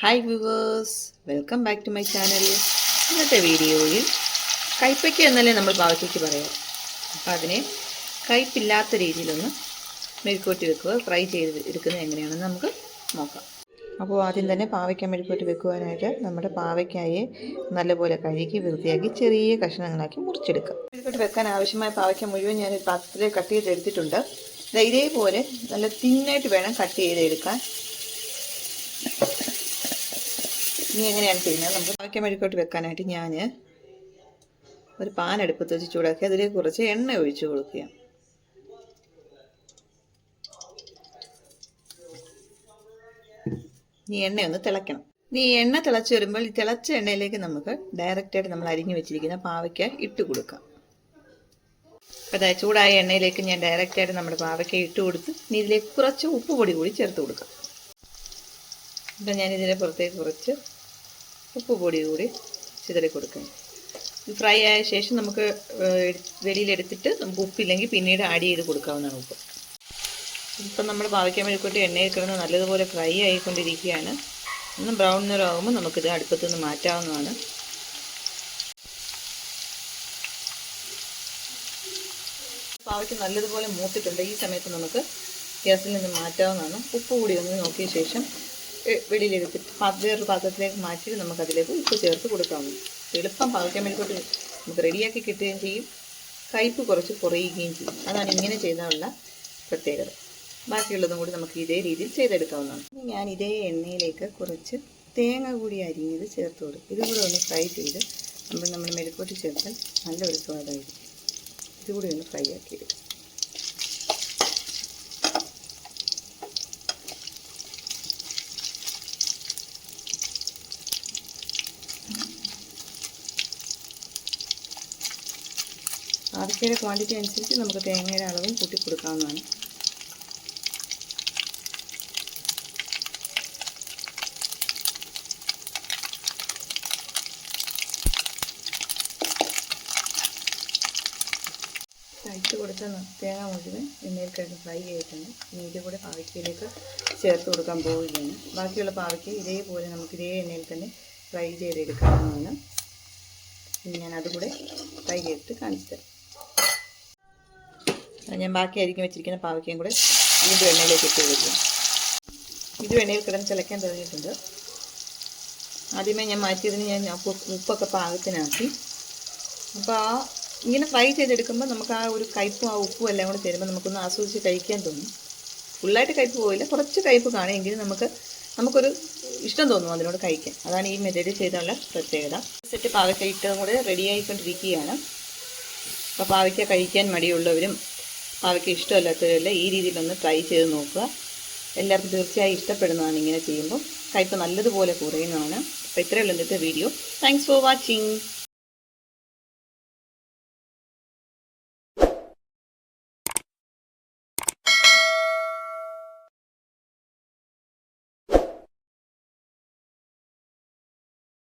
Hi viewers welcome back to my channel ഇന്നത്തെ വീഡിയോയിൽ കയ്പയ്ക്ക് എന്നല്ലേ നമ്മൾ പാവയ്ക്ക് പറയാം. അപ്പോൾ അതിനെ കയ്പില്ലാത്ത രീതിയിലൊന്ന് മെഴുക്കോട്ടി വെക്കുക ഫ്രൈ ചെയ്ത് എടുക്കുന്നത് എങ്ങനെയാണെന്ന് നമുക്ക് നോക്കാം. അപ്പോൾ ആദ്യം തന്നെ പാവയ്ക്ക മെഴുക്കോട്ടി വെക്കുവാനായിട്ട് നമ്മുടെ പാവയ്ക്കായെ നല്ലപോലെ കഴുകി വൃത്തിയാക്കി ചെറിയ കഷ്ണങ്ങളാക്കി മുറിച്ചെടുക്കുക മെഴുക്കോട്ടി വെക്കാൻ ആവശ്യമായ പാവയ്ക്ക മുഴുവൻ ഞാൻ ഒരു പാത്രത്തിൽ കട്ട് ചെയ്തെടുത്തിട്ടുണ്ട്. ഇതേപോലെ നല്ല തിന്നായിട്ട് വേണം കട്ട് ചെയ്തെടുക്കാൻ. ഇനി എങ്ങനെയാണ് ചെയ്യുന്നത്? നമുക്ക് ബാക്കി മെഴുക്കോട്ട് വെക്കാനായിട്ട് ഞാൻ ഒരു പാൻ അടുപ്പത്ത് വെച്ച് ചൂടാക്കി അതിലേക്ക് കുറച്ച് എണ്ണ ഒഴിച്ചു കൊടുക്കുക. ഇനി എണ്ണ ഒന്ന് തിളയ്ക്കണം. ഈ എണ്ണ തിളച്ച് വരുമ്പോൾ ഈ തിളച്ച എണ്ണയിലേക്ക് നമുക്ക് ഡയറക്റ്റായിട്ട് നമ്മൾ അരിഞ്ഞു വെച്ചിരിക്കുന്ന പാവയ്ക്ക ഇട്ട് കൊടുക്കാം. അതായത് ചൂടായ എണ്ണയിലേക്ക് ഞാൻ ഡയറക്റ്റായിട്ട് നമ്മുടെ പാവയ്ക്ക ഇട്ട് കൊടുത്ത് ഇനി ഇതിലേക്ക് കുറച്ച് ഉപ്പ് പൊടി കൂടി ചേർത്ത് കൊടുക്കാം. അപ്പം ഞാനിതിന്റെ പുറത്തേക്ക് കുറച്ച് ഉപ്പ് പൊടി കൂടി ചിതറി കൊടുക്കണം ഫ്രൈ ആയ ശേഷം നമുക്ക് വെളിയിലെടുത്തിട്ട് നമുക്ക് ഉപ്പില്ലെങ്കിൽ പിന്നീട് ആഡ് ചെയ്ത് കൊടുക്കാവുന്നതാണ് ഉപ്പ്. ഇപ്പം നമ്മൾ പാവയ്ക്കാൻ വേണ്ടി എണ്ണയിൽ കിടന്ന് നല്ലതുപോലെ ഫ്രൈ ആയിക്കൊണ്ടിരിക്കുകയാണ്. ഒന്ന് ബ്രൗൺ നിറമാകുമ്പോൾ നമുക്കിത് അടുപ്പത്തു നിന്ന് മാറ്റാവുന്നതാണ്. പാവയ്ക്ക് നല്ലതുപോലെ മൂത്തിട്ടുണ്ട്. ഈ സമയത്ത് നമുക്ക് ഗ്യാസിൽ നിന്ന് മാറ്റാവുന്നതാണ്. ഉപ്പ് കൂടി ഒന്ന് നോക്കിയ ശേഷം വെളിയിലെടുത്തിട്ട് വേറൊരു പാത്രത്തിലേക്ക് മാറ്റിയിട്ട് നമുക്കതിലേക്ക് ഉപ്പ് ചേർത്ത് കൊടുക്കാവുന്നു എളുപ്പം പാവയ്ക്കാൻ വേണ്ടിയിട്ട് നമുക്ക് റെഡിയാക്കി കിട്ടുകയും ചെയ്യും. കയ്പ്പ് കുറച്ച് കുറയുകയും ചെയ്യും. അതാണ് ഇങ്ങനെ ചെയ്താലുള്ള പ്രത്യേകത. ബാക്കിയുള്ളതും കൂടി നമുക്ക് ഇതേ രീതിയിൽ ചെയ്തെടുക്കാവുന്നതാണ്. ഞാൻ ഇതേ എണ്ണയിലേക്ക് കുറച്ച് തേങ്ങ കൂടി അരിഞ്ഞത് ചേർത്ത് കൊടുക്കും ഇതുകൂടെ ഒന്ന് ഫ്രൈ ചെയ്ത് നമ്മൾ നമ്മൾ മെഴുക്കോട്ട് ചേർത്താൽ നല്ലൊരു സ്വാദായിരിക്കും. ഇതുകൂടി ഒന്ന് ഫ്രൈ ആക്കിയെടുക്കും. ആവശ്യയുടെ ക്വാണ്ടിറ്റി അനുസരിച്ച് നമുക്ക് തേങ്ങയുടെ അളവും കൂട്ടി കൊടുക്കാവുന്നതാണ്. ഇട്ട് കൊടുത്ത തേങ്ങ മുഴുവൻ എണ്ണയിൽ കിടന്ന് ഫ്രൈ ചെയ്തിട്ടുണ്ട്. ഇനി ഇതിന്റെ കൂടെ പാവയ്ക്കയിലേക്ക് ചേർത്ത് കൊടുക്കാൻ പോവുകയാണ്. ബാക്കിയുള്ള പാവയ്ക്ക ഇതേപോലെ നമുക്ക് ഇതേ എണ്ണയിൽ തന്നെ ഫ്രൈ ചെയ്തെടുക്കാവുന്നതാണ്. ഞാൻ അതുകൂടെ ഫ്രൈ ചെയ്തിട്ട് കാണിച്ചു തരാം. ഞാൻ ബാക്കി അരിഞ്ഞ് വെച്ചിരിക്കുന്ന പാവയ്ക്കയും കൂടെ വീണ്ടും എണ്ണയിലേക്ക് ഇട്ട് കൊടുക്കും. ഇത് എണ്ണയിൽ കിടന്ന് ചിലക്കാൻ തുടങ്ങിയിട്ടുണ്ട്. ആദ്യമേ ഞാൻ മാറ്റിയതിന് ഞാൻ ഉപ്പൊക്കെ പാകത്തിനാക്കി. അപ്പോൾ ആ ഇങ്ങനെ ഫ്രൈ ചെയ്തെടുക്കുമ്പോൾ നമുക്ക് ആ ഒരു കയ്പ്പും ആ ഉപ്പും എല്ലാം കൂടെ തരുമ്പോൾ നമുക്കൊന്ന് ആസ്വദിച്ച് കഴിക്കാൻ തോന്നും. ഫുള്ളായിട്ട് കയ്പ്പ് പോയില്ല. കുറച്ച് കയ്പ്പ് കാണുമെങ്കിലും നമുക്ക് നമുക്കൊരു ഇഷ്ടം തോന്നും അതിനോട് കഴിക്കാൻ. അതാണ് ഈ മെത്തേഡ് ചെയ്തുള്ള പ്രത്യേകത. സെറ്റ് പാവയ്ക്ക ഇട്ടതും കൂടെ റെഡി ആയിക്കൊണ്ടിരിക്കുകയാണ്. അപ്പോൾ പാവയ്ക്ക കഴിക്കാൻ മടിയുള്ളവരും പാവയ്ക്ക ഇഷ്ടമല്ലാത്തവരല്ല ഈ രീതിയിലൊന്ന് ട്രൈ ചെയ്ത് നോക്കുക. എല്ലാവർക്കും തീർച്ചയായും ഇഷ്ടപ്പെടുന്നതാണ് ഇങ്ങനെ ചെയ്യുമ്പോൾ. കയ്പ് നല്ലതുപോലെ കുറയുന്നതാണ്. അപ്പോൾ ഇത്രയുള്ള ഇന്നത്തെ വീഡിയോ താങ്ക്സ് ഫോർ വാച്ചിങ്